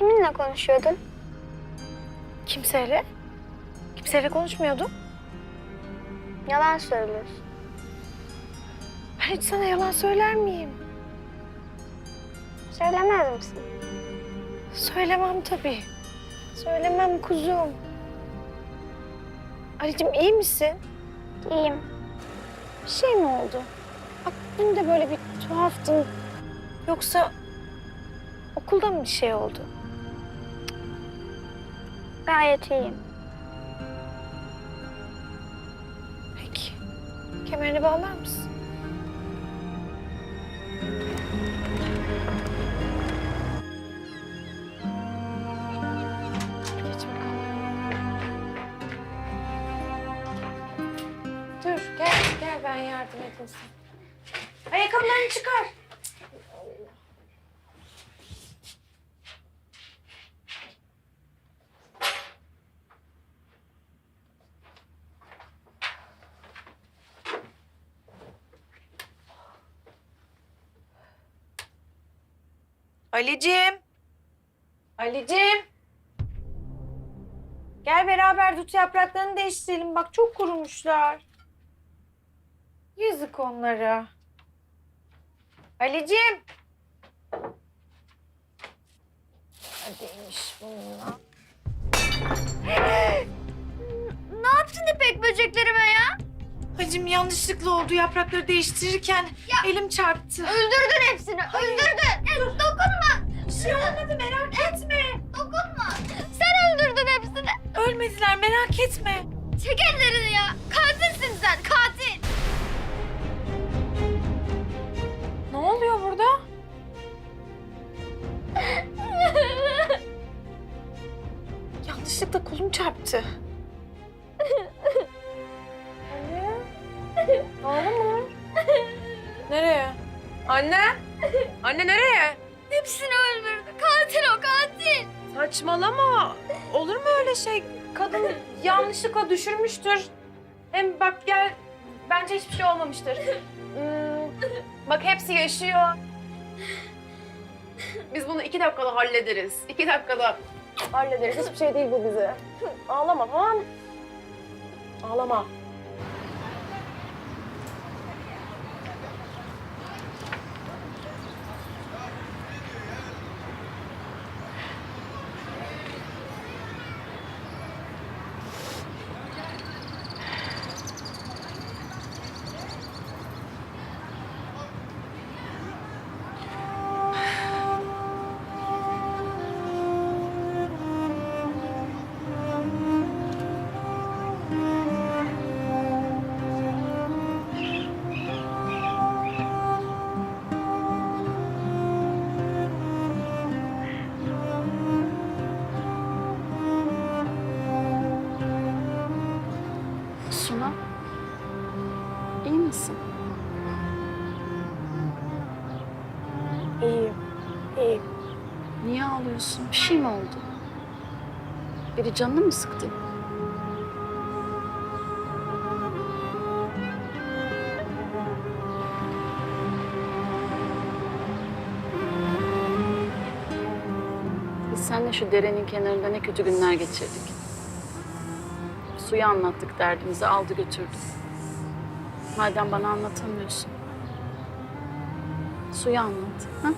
Kiminle konuşuyordun? Kimseyle? Kimseyle konuşmuyordum. Yalan söylüyorsun. Ben hiç sana yalan söyler miyim? Söylemez misin? Söylemem tabii. Söylemem kuzum. Ali'cim iyi misin? İyiyim. Bir şey mi oldu? Bak dün de böyle bir tuhaftın. Yoksa okulda mı bir şey oldu? Gayet iyiyim. Peki. Kemerini bağlar mısın? Geç gel gel ben yardım edeyim sana. Ayakkabılarını çıkar. Ali'cim. Ali'cim. Gel beraber dut yapraklarını değiştirelim. Bak çok kurumuşlar. Yazık onlara. Ali'cim. Hadiymiş bununla. Ne yaptın İpek böceklerime ya? Hacım yanlışlıkla oldu yaprakları değiştirirken elim çarptı. Öldürdün hepsini. Öldürdün. E, dokunma. Şey olmadı merak etme. Dokunma. Sen öldürdün hepsini. Ölmediler merak etme. Çek ellerini ya. Katilsin sen. Katil. Ne oluyor burada? Yanlışlıkla kolum çarptı. Nereye? Anne. Anne nereye? Saçmalama. Olur mu öyle şey? Kadın yanlışlıkla düşürmüştür. Hem bak gel bence hiçbir şey olmamıştır. Hmm, bak hepsi yaşıyor. Biz bunu iki dakikada hallederiz. İki dakikada hallederiz. Hiçbir şey değil bu bize. Ağlama tamam? Ağlama. Suna, iyi misin? İyiyim. İyiyim. Niye ağlıyorsun? Bir şey mi oldu? Biri canını mı sıktı? Biz seninle şu derenin kenarında ne kötü günler geçirdik. Suya anlattık derdimizi, aldı götürdü. Madem bana anlatamıyorsun. Suya anlat. Ha?